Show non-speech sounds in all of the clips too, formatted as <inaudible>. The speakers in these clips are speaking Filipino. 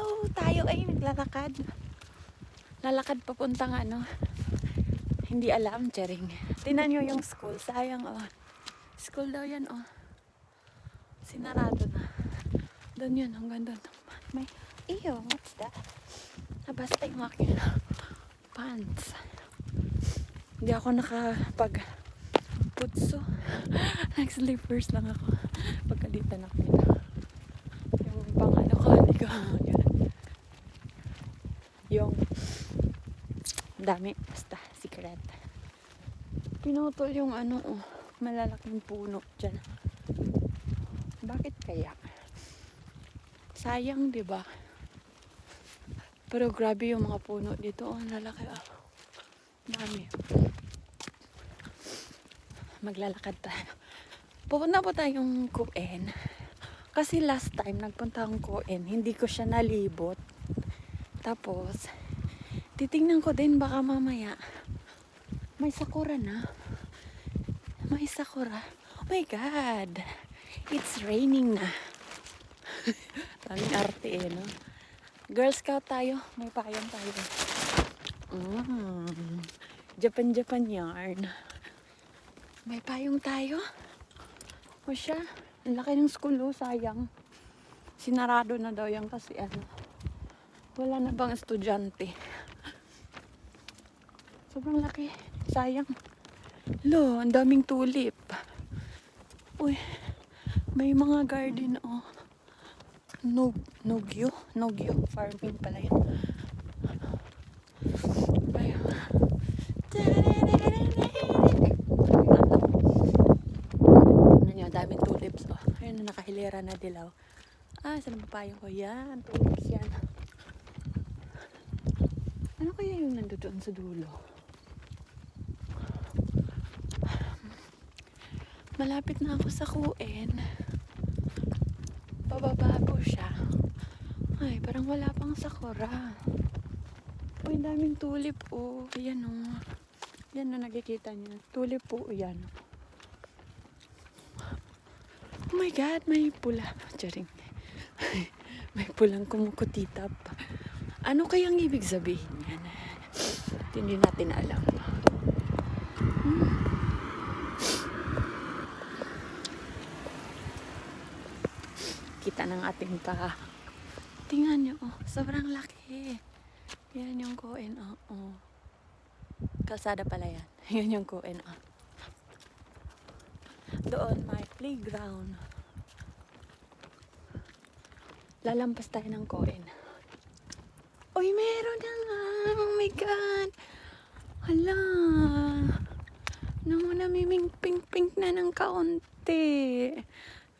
Hello! Tayo ay naglalakad. Lalakad papuntang ano. Hindi alam, Chering. Tinan nyo yung school. Sayang, oh. School daw yan, oh. Sinarado na. Doon yun, hanggang doon. May, iyo, what's that? Nabasta yung aking pants. Hindi ako nakapag putso. <laughs> Nag-slippers lang ako. Pagkalitan ako. Yung pang <laughs> ano ko, hindi ko. Yun. Yung dami. Basta, secret. Pinutol yung ano, oh, malalaking puno dyan. Bakit kaya? Sayang, di ba? Pero grabe yung mga puno dito. Oh, lalaki ah. Dami. Maglalakad tayo. Pupunta po tayong Kuin. Kasi last time nagpunta akong Kuin, hindi ko siya nalibot. Tapos, titingnan ko din baka mamaya may sakura na. May sakura. Oh my God! It's raining na. <laughs> Daming arte eh, no? Girl Scout tayo. May payang tayo. Mm. Japan-Japan yarn. May payong tayo. O siya. Ang laki ng school, oh, sayang. Sinarado na daw yan kasi ano. Wala na bang estudyante. Sobrang laki. Sayang. Lo, ang daming tulip. Uy, may mga garden, oh. Nog, Nogyo? Nogyo farming pala yan. Ayun. Daming tulips. Oh, ayun na nakahilera na dilaw. Ah, saan ba payong ko? Yan, tulips yan. Ano kaya yung nandoon sa dulo? Malapit na ako sa kuin. Pababa po siya. Ay, parang wala pang sakura. Uy, daming tulip oh. Yan oh. Yan na nakikita niyo. Tulip po, yan. Oh my God, may pula. Charing. <laughs> may pulang kumukutitap. Ano kayang ibig sabihin yan? Hindi natin alam. Hmm. Kita ng ating pa. Tingnan nyo, oh, sobrang laki. Yan yung kuin, oh, oh. Kalsada pala yan. <laughs> Yun yung kuin, oh. Doon may playground. Lalampas tayo ng kuin. Uy, meron na nga. Oh my God. Hala. Namo namiming pink-pink na ng kaunti.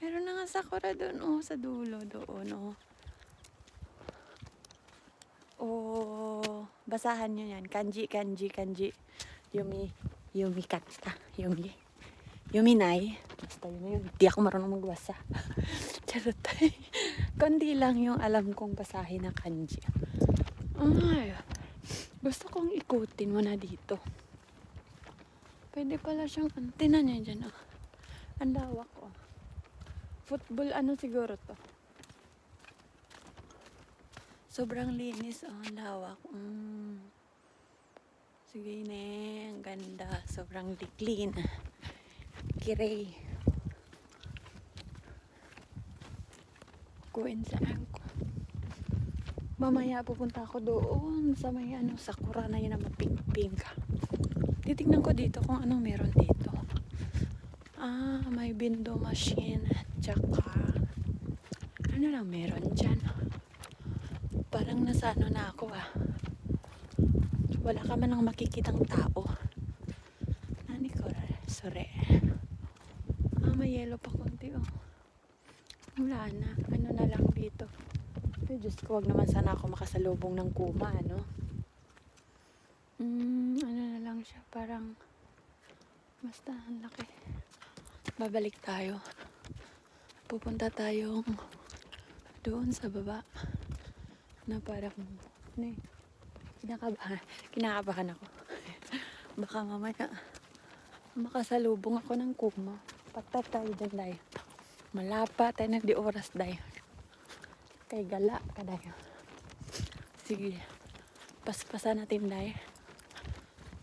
Meron na nga sakura doon, oh, sa dulo doon, oh. Oh, basahan nyo yan. Kanji, kanji, kanji. Yumi, yumi kata. Yumi. Yuminay. Basta yun na yun. Di ako marunong magbasa. <laughs> Charot. <laughs> Kundi lang yung alam kong basahin na kanji. Ay, gusto kong ikutin mo na dito. Pwede pala siyang, tinan niya dyan, oh. Ang lawak, oh. Football, ano siguro to? Sobrang linis, oh, ang lawak. Mm. Sige, ne, ang ganda. Sobrang clean. Kiray. Kuin saan ko. Mamaya pupunta ako doon sa may ano, sakura na yun na mapink-pink. Titignan ko dito kung anong meron dito. Ah, may window machine. Tsaka, ano lang meron dyan? Parang nasa ano na ako ah. Wala ka man ang makikitang tao. Nani ko, sore. Ah, may yellow pa konti oh. Wala na. Ano na lang dito. Ay, Diyos ko, wag naman sana ako makasalubong ng kuma, ano? Mm, ano na lang siya, parang basta ang laki. Babalik tayo. Pupunta tayong doon sa baba na parang ano eh, kinakabahan, kinakabahan ako. Baka mamaya makasalubong ako ng kuma. Patay tayo dyan tayo. Malapa tayo na di oras tayo. Kay gala ka tayo. Sige. Paspasan natin, Day.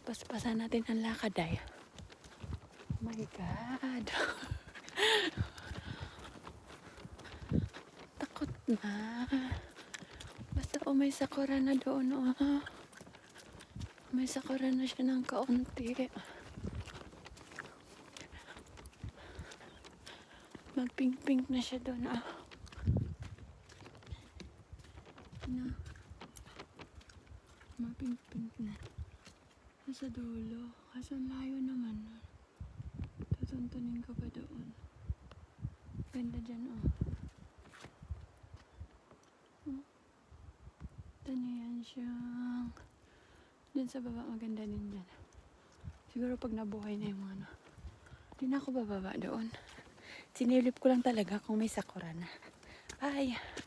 Paspasan natin ang lakad, Day. Oh my God. <laughs> Takot na. Basta oh, may sakura na doon, oh. May sakura na siya ng kaunti. Magpink-pink na siya doon, ah. Na. Mapink-pink na. Nasa dulo. Kaso layo naman. Tutuntunin ko pa doon. Ganda dyan, oh. Oh. Ito niya yan siyang... Dun sa baba, maganda din dyan. Siguro pag nabuhay na yung mga ano. Hindi na ako bababa doon. Sinilip ko lang talaga kung may sakura na. Bye!